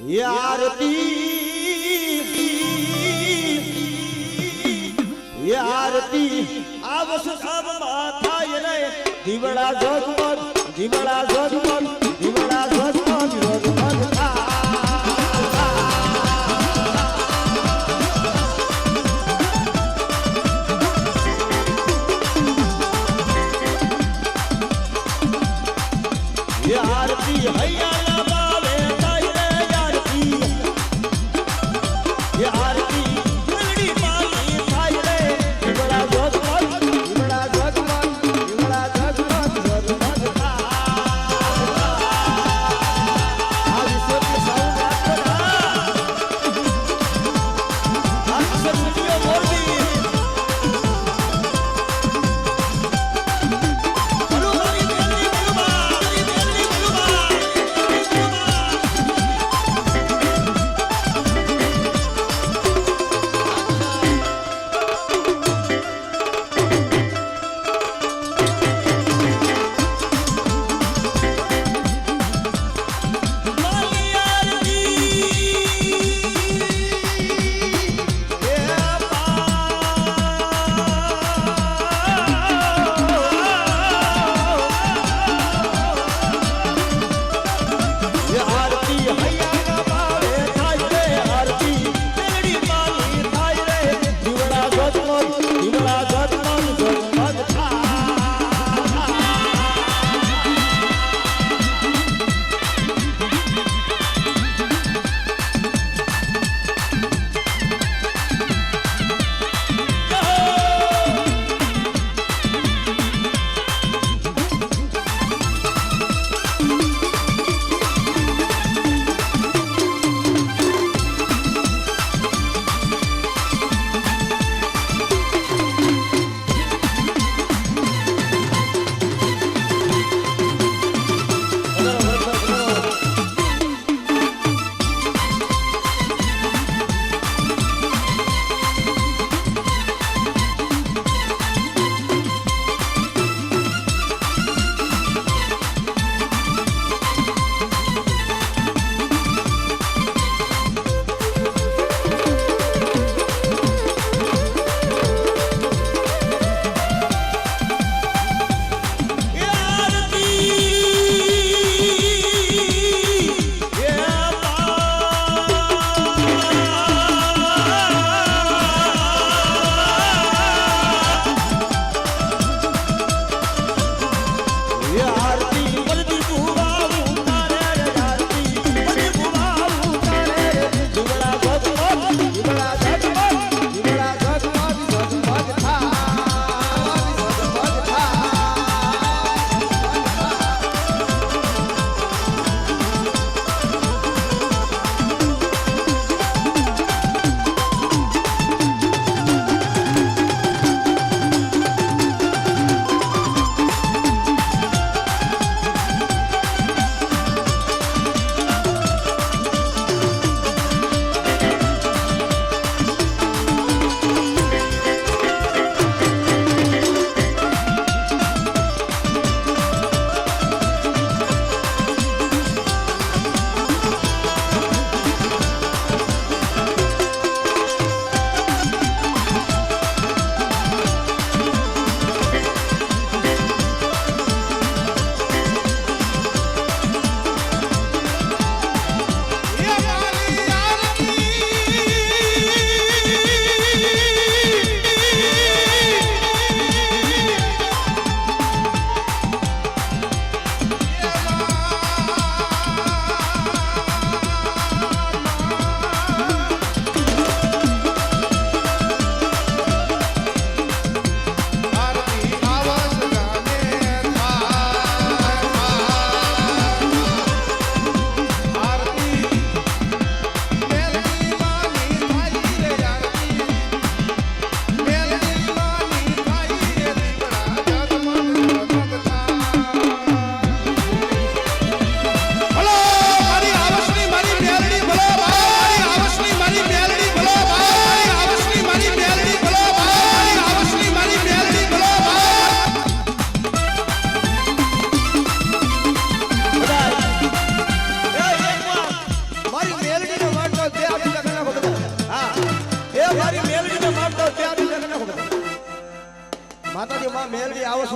યારતી યારતી આ વસુ સાબમાં થાય ને દીવડા જગમગ દીવડા જગમગ દીવડા જગમગ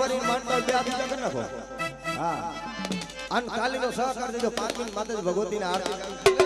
આવસવારી માનતા બે ઊંચા કરી નાખો. હા. અન કાલીનો સહકાર દેજો પાંચમી માતાજી ભગવતીને આરતી.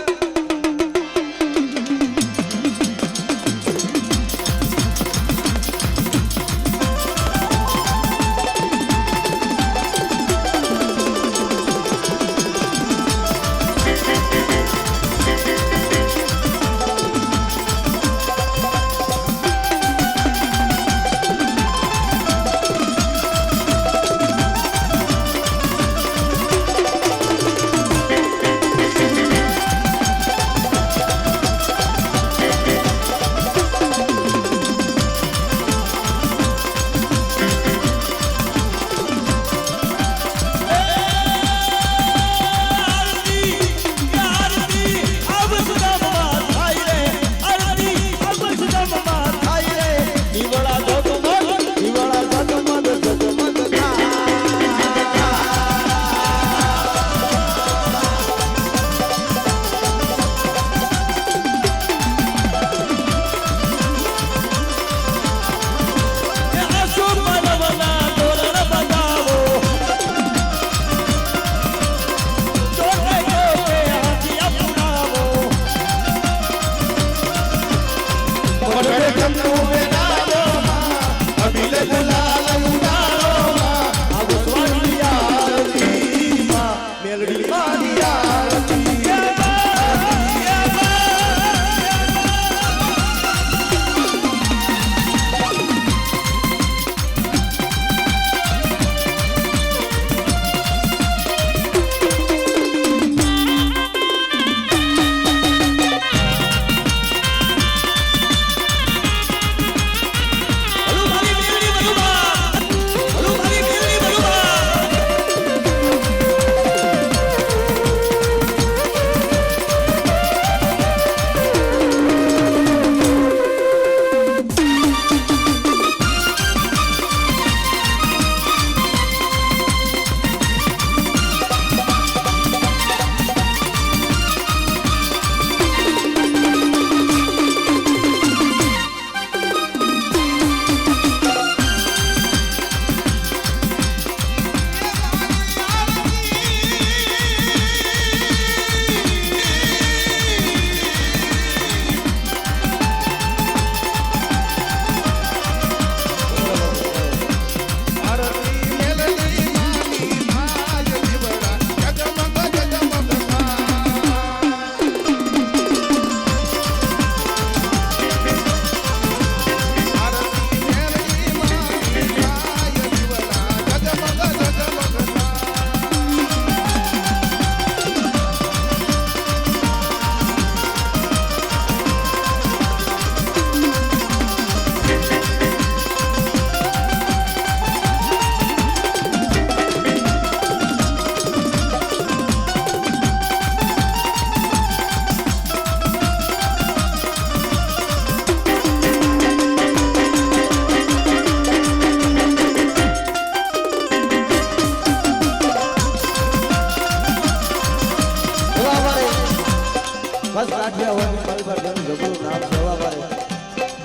બસ કાઠિયા હોય માલભાર ધન જબરું નામ વારે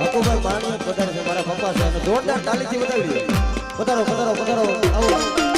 હકુભાઈ માણિયો જ પધારે છે, મારા પપ્પા છે. અને જોરદાર તાલીથી બતાવી દે પધારો પધારો પધારો. આવો.